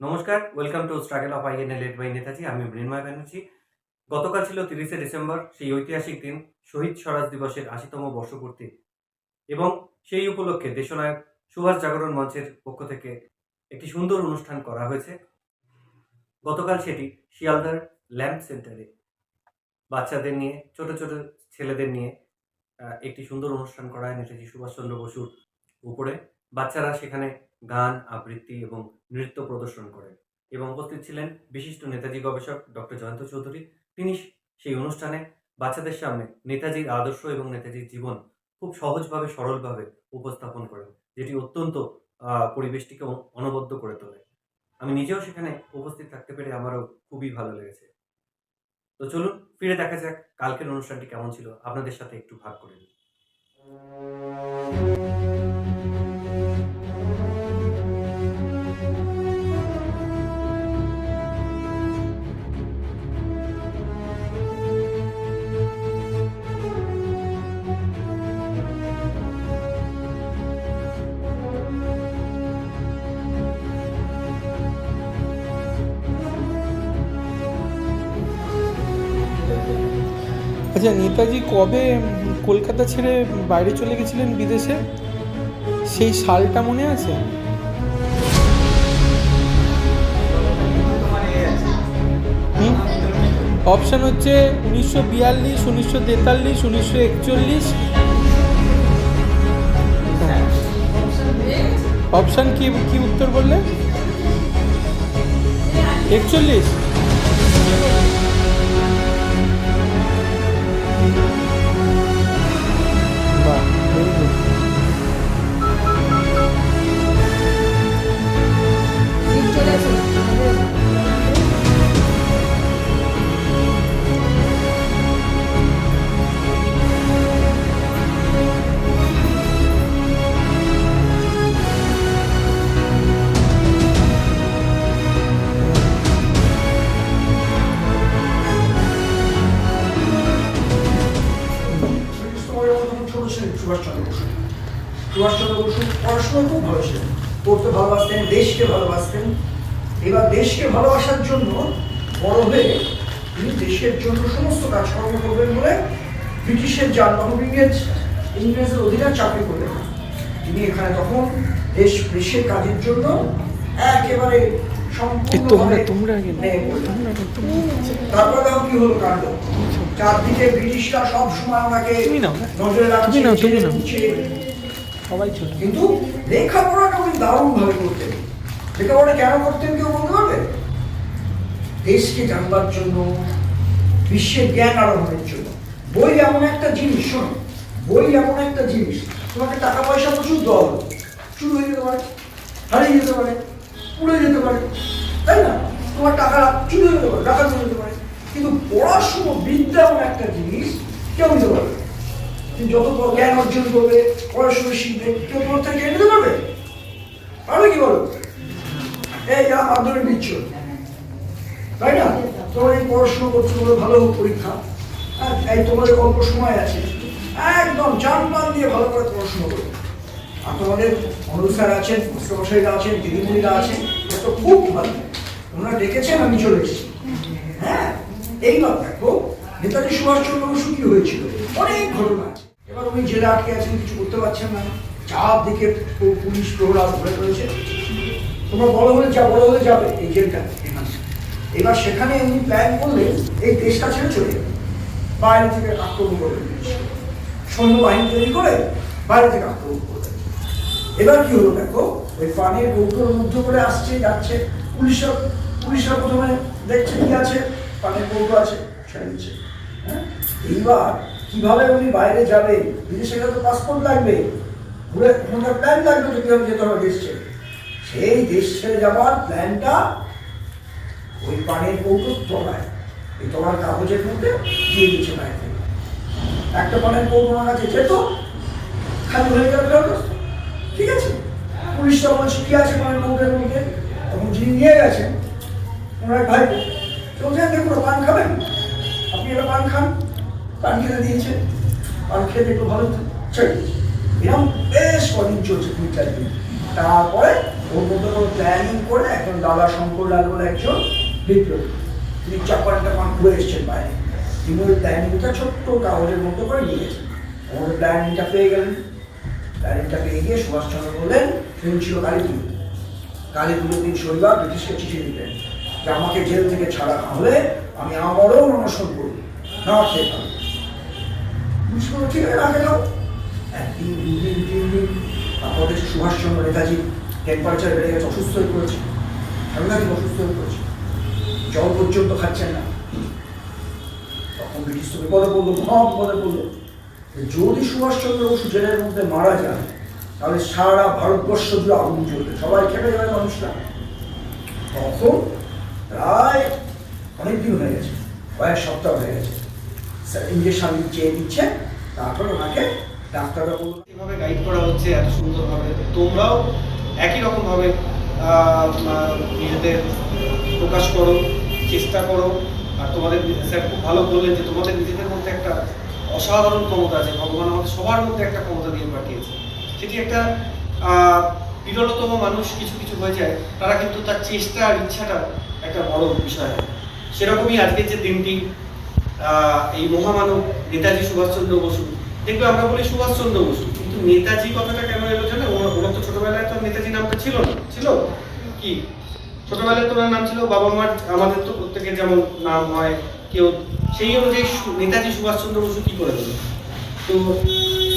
নমস্কার welcome to struggle of INA led by Netaji আমি মৃন্ময় ব্যানার্জি। গতকাল ছিল তিরিশে ডিসেম্বর, সেই ঐতিহাসিক দিন, শহীদ স্বরাজ দিবসের আশিতম বর্ষপূর্তি। এবং সেই উপলক্ষে দেশনায়ক সুভাষ জাগরণ মঞ্চের পক্ষ থেকে একটি সুন্দর অনুষ্ঠান করা হয়েছে। গতকাল সেটি শিয়ালদার ল্যাম্প সেন্টারে। বাচ্চাদের নিয়ে, ছোট ছোট ছেলেদের নিয়ে একটি সুন্দর অনুষ্ঠান করা হয় নেতাজি সুভাষচন্দ্র বসুর উপরে। বাচ্চারা সেখানে গান, আবৃত্তি এবং নৃত্য প্রদর্শন করেন এবং উপস্থিত ছিলেন বিশিষ্ট নেতাজি গবেষক ডক্টর জয়ন্ত চৌধুরী। তিনি সেই অনুষ্ঠানে বাচ্চাদের সামনে নেতাজির আদর্শ এবং নেতাজির জীবন খুব সহজভাবে, সরলভাবে উপস্থাপন করেন, যেটি অত্যন্ত পরিবেশটিকে অনবদ্য করে তোলে। আমি নিজেও সেখানে উপস্থিত থাকতে পেরে আমারও খুবই ভালো লেগেছে। তো চলুন, ফিরে দেখা যাক কালকের অনুষ্ঠানটি কেমন ছিল। আপনাদের সাথে একটু ভাগ করে নিই। আচ্ছা নেতাজি কবে কলকাতা ছেড়ে বাইরে চলে গেছিলেন বিদেশে? সেই সালটা মনে আছে? অপশান হচ্ছে উনিশশো বিয়াল্লিশ, উনিশশো তেতাল্লিশ, উনিশশো একচল্লিশ। অপশান কি কি উত্তর বললে? একচল্লিশ। তোমাদের মতো ছোট ছিলেন সুভাষচন্দ্র বসু সুভাষচন্দ্র বসু পড়াশোনা খুব ভালোবাসেন পড়তে ভালোবাসতেন দেশকে ভালোবাসতেন। এবার দেশকে ভালোবাসার জন্য বড় হয়ে তিনি দেশের জন্য সমস্ত কাজকর্ম করবেন বলে ব্রিটিশের যানবাহন ইংরেজ ইংরেজের অধীনে চাকরি করলেন তিনি এখানে তখন দেশ দেশের কাজের জন্য একেবারে। তারপরে কি হলো কাণ্ড? চারদিকে ব্রিটিশরা সব সময় ওনাকে। নজরে রাখছে সবাই ছোট। কিন্তু লেখাপড়াটা উনি দারুণ ভাবে করতেন লেখাপড়া কেন করতেন কেউ বলতে পারবে? দেশকে জানবার জন্য, বিশ্বের জ্ঞান আরোহণের জন্য। বই এমন একটা জিনিস, শোনো, বই এমন একটা জিনিস, তোমাকে টাকা পয়সা প্রচুর দল শুরু হয়ে যেতে পারে, হারিয়ে যেতে পারে, পুড়ে যেতে পারে, তাই না? তোমার টাকা চুরি হয়ে যেতে পারে টাকা চলে যেতে পারে। কিন্তু পড়াশুনো বিদ্যা এমন একটা জিনিস, কেউ না। তুমি যত জ্ঞান অর্জন করবে, পড়াশোনা শিখবে কেউ তোমার থেকে নিতে পারবে? পারবে কি বলো? এই যা মাধ্যমিক দিচ্ছ তাই না? তোমার এই পড়াশোনা করতে তোমার ভালো পরীক্ষা। হ্যাঁ এই তোমাদের অল্প সময় আছে। একদম জান প্রাণ দিয়ে ভালো করে পড়াশোনা করবে আর তোমাদের অনুর স্যার আছেন, মাস্টারমশাইরা আছেন, দিদিমণিরা আছেন তো খুব ভালো। ওনারা ডেকেছেন, আমি চলে এসেছি। হ্যাঁ এইবার দেখো, নেতাজি সুভাষচন্দ্র বসু কি হয়েছিল? অনেক ঘটনা এবার উনি জেলে আটকে আছেন, কিছু করতে পারছেন না। চারদিকে পুলিশ প্রহরা ধরে রয়েছে তোমরা বড় হলে যা, বড় হলে যাবে এই জেলটা এবার সেখানে উনি প্ল্যান করলেন, এই দেশটা ছেড়ে চলে যাবে। বাইরে থেকে আক্রমণ করবেন সৈন্যবাহিনী তৈরি করে বাইরে থেকে আক্রমণ করবেন এবার কি হলো দেখো, ওই পানির কৌটোর মধ্য করে আসছে, যাচ্ছে। পুলিশরা পুলিশরা প্রথমে দেখছে কি আছে পানির কৌটো আছে, ছেড়ে দিচ্ছে। হ্যাঁ? এইবার কীভাবে উনি বাইরে যাবে? বিদেশে গেলে তো পাসপোর্ট লাগবে। ঘুরে ওনার প্ল্যান লাগবে তো কীভাবে যেতে হবে দেশ ছেড়ে। সেই দেশ ছেড়ে যাবার প্ল্যানটা ওই পানির কৌটোর তলায় এই তলার কাগজের মধ্যে দিয়ে দিচ্ছে বাইরে। একটা পানির কৌটো ওনার কাছে যেত, খালি হয়ে যাবে ঠিক আছে? পুলিশরা বলছে কি আছে পানের মধ্যের মধ্যে। তখন যিনি নিয়ে গেছেন, ওনার ভাই তো বলছেন দেখুন পান খাবেন? আপনি এটা পান খান। পান খেতে দিয়েছে। পান খেতে একটু ভালো ছেড়ে। এরকম বেশ কদিন চলছে তিন চার দিন। তারপরে ওর মতো করে প্ল্যানিং করে একজন দাদা শঙ্করলাল বলে একজন বিপ্লবী। তিনি চাপানটা পান ঘুরে এসছেন বাইরে। তিনি ওই প্ল্যানিংটা ছোট্ট কাগজের মতো করে নিয়েছেন আমাদের প্ল্যানিংটা পেয়ে গেলেন। প্ল্যানিংটা পেয়ে গিয়ে সুভাষচন্দ্র বললেন দিন ছিল কালী পুজো দিন শনিবার ব্রিটিশকে চিঠি দিলেন যে, আমাকে জেল থেকে ছাড়া হলে আমি আবারও অনশন করব। না খেয়ে ঠিক আছে রাখে দাও একদিন দুই দিন তিন দিন তারপর সুভাষচন্দ্র নেতাজি টেম্পারেচার বেড়ে গেছে অসুস্থ হয়ে পড়েছে সাংঘাতিক অসুস্থ হয়ে পড়েছে জল পর্যন্ত খাচ্ছেন না তখন ব্রিটিশ তো বিপদে পড়ল মহা বিপদে পড়ল যদি সুভাষচন্দ্র বসু জেলের মধ্যে মারা যায় তাহলে সারা ভারতবর্ষ জুড়ে আগুন জ্বলবে, সবাই খেপে যাবে মানুষরা। তখন প্রায় অনেক দিন হয়ে গেছে। কয়েক সপ্তাহ হয়ে গেছে। ইঞ্জেকশন চেয়ে দিচ্ছে। তারপর ওনাকে ডাক্তাররা বলল এভাবে গাইড করা হচ্ছে এত সুন্দরভাবে? তোমরাও একই রকমভাবে নিজেদের প্রকাশ করো, চেষ্টা করো। আর তোমাদের স্যার খুব ভালো বললেন যে তোমাদের নিজেদের মধ্যে একটা অসাধারণ ক্ষমতা আছে। ভগবান আমাদের সবার মধ্যে একটা ক্ষমতা দিয়ে পাঠিয়েছে। সেটি একটা বিরলতম মানুষ কিছু কিছু হয়ে যায়, তারা কিন্তু তার চেষ্টা আর ইচ্ছাটা একটা বড় বিষয়। সেরকমই আজকের যে দিনটি এই মহামানব নেতাজি সুভাষচন্দ্র বসু। দেখবে আমরা বলি সুভাষচন্দ্র বসু, কিন্তু নেতাজি কথাটা কেন এলো জানো? ওনার তো ছোটবেলায় তো নেতাজি নামটা ছিল না। ছিল? কি? ছোটবেলায় তো নাম ছিল বাবা মার, আমাদের তো প্রত্যেকের যেমন নাম হয়, কেউ, সেই অনুযায়ী নেতাজি সুভাষচন্দ্র বসু কি করে দিল তো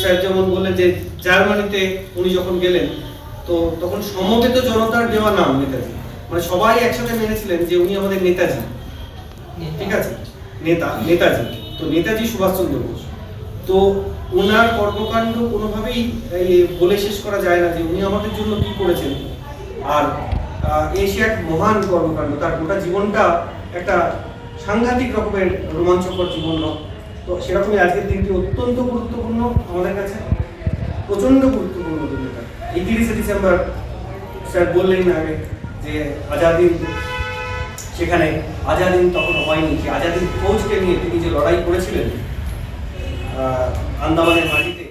স্যার যেমন বললেন যে জার্মানিতে উনি যখন গেলেন, তো তখন সমবেত জনতার দেওয়া নাম নেতাজি। মানে সবাই একসাথে মেনেছিলেন যে উনি আমাদের নেতাজি। ঠিক আছে? নেতা, নেতাজি। তো নেতাজি সুভাষচন্দ্র বোস। তো ওনার কর্মকাণ্ড কোনোভাবেই বলে শেষ করা যায় না যে উনি আমাদের জন্য কি করেছেন। আর এই এক মহান কর্মকাণ্ড, তার গোটা জীবনটা একটা সাংঘাতিক রকমের রোমাঞ্চকর জীবন তো সেরকমই আজকের দিনটি অত্যন্ত গুরুত্বপূর্ণ আমাদের কাছে। প্রচণ্ড গুরুত্বপূর্ণ দিন এটা এই তিরিশে ডিসেম্বর, স্যার বললেন আগে যে আজাদিন সেখানে আজাদিন তখন হয়নি। যে আজাদিন ফৌজকে নিয়ে তিনি যে লড়াই করেছিলেন আন্দামানের মাটিতে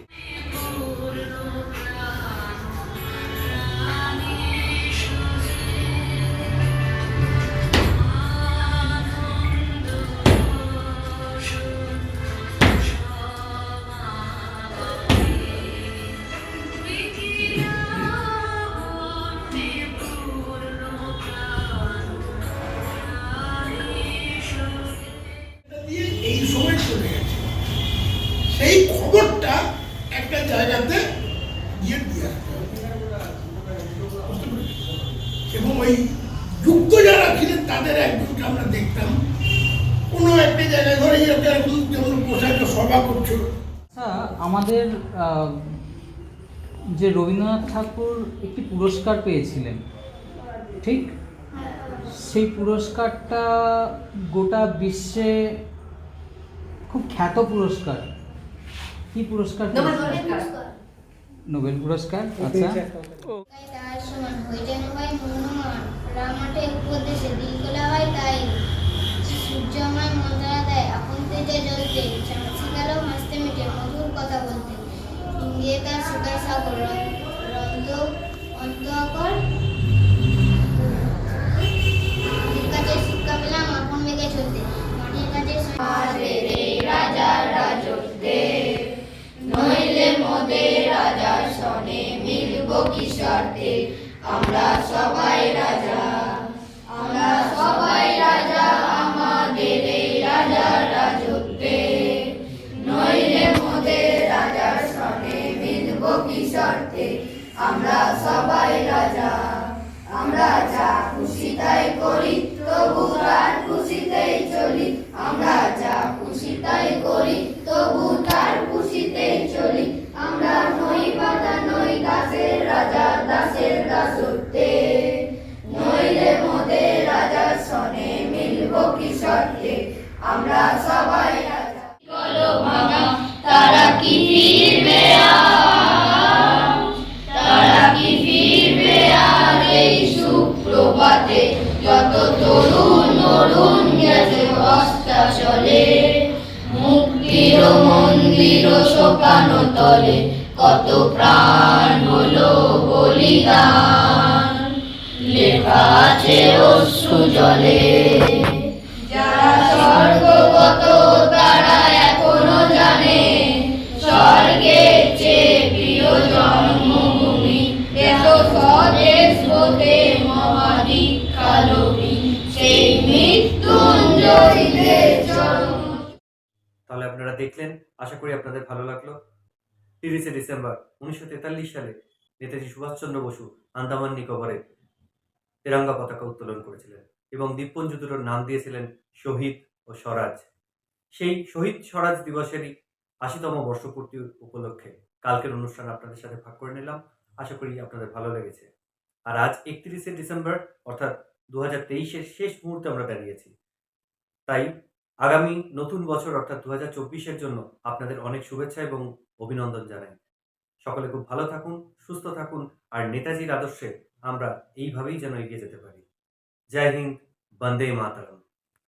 ওই যুক্ত যারা ছিলেন তাদের একজনকে আমরা দেখতাম। কোনো একটা জায়গায় ধরে এরকম যেমন একটা সভা করছ আচ্ছা আমাদের যে রবীন্দ্রনাথ ঠাকুর একটি পুরস্কার পেয়েছিলেন ঠিক? সেই পুরস্কারটা গোটা বিশ্বে খুব খ্যাত পুরস্কার। কি পুরস্কার? নোবেল পুরস্কার। আচ্ছা। রামাটে উপদেশে হয়, তাই দেয়। তেজে জ্বলতে হাসতে মিটে মধুর কথা বলতে। তার সাগর রন- রন্দ অন্তকর মাটির কাছে শিক্ষা পেলাম চলতে। মাটির কাছে রাজার আমরা সবাই রাজা আমরা যা খুশি তাই করি তবু তার তলে কত প্রাণ হলো বলিদান। লেখা আছে অশ্রু জলে। যারা স্বর্গগত তারা এখনও জানে। স্বর্গের চেয়ে প্রিয় জন্মভূমি এত স্বদেশ হতে সেই তাহলে আপনারা দেখলেন, আশা করি আপনাদের ভালো লাগল। তিরিশে ডিসেম্বর উনিশশো তেতাল্লিশ সালে নেতাজি সুভাষচন্দ্র বসু আন্দামান নিকোবরে তেরঙ্গা পতাকা উত্তোলন করেছিলেন এবং দ্বীপপুঞ্জ দুটোর নাম দিয়েছিলেন শহীদ ও স্বরাজ। সেই শহীদ স্বরাজ দিবসেরই আশিতম বর্ষপূর্তি উপলক্ষে কালকের অনুষ্ঠান আপনাদের সাথে ভাগ করে নিলাম। আশা করি আপনাদের ভালো লেগেছে। আর আজ একত্রিশে ডিসেম্বর, অর্থাৎ দু হাজার তেইশের শেষ মুহূর্তে আমরা দাঁড়িয়েছি। তাই আগামী নতুন বছর অর্থাৎ দু হাজার চব্বিশের জন্য আপনাদের অনেক শুভেচ্ছা এবং অভিনন্দন জানাই। সকলে খুব ভালো থাকুন, সুস্থ থাকুন, আর নেতাজির আদর্শে আমরা এইভাবেই যেন এগিয়ে যেতে পারি। জয় হিন্দ, বন্দে মাতারম।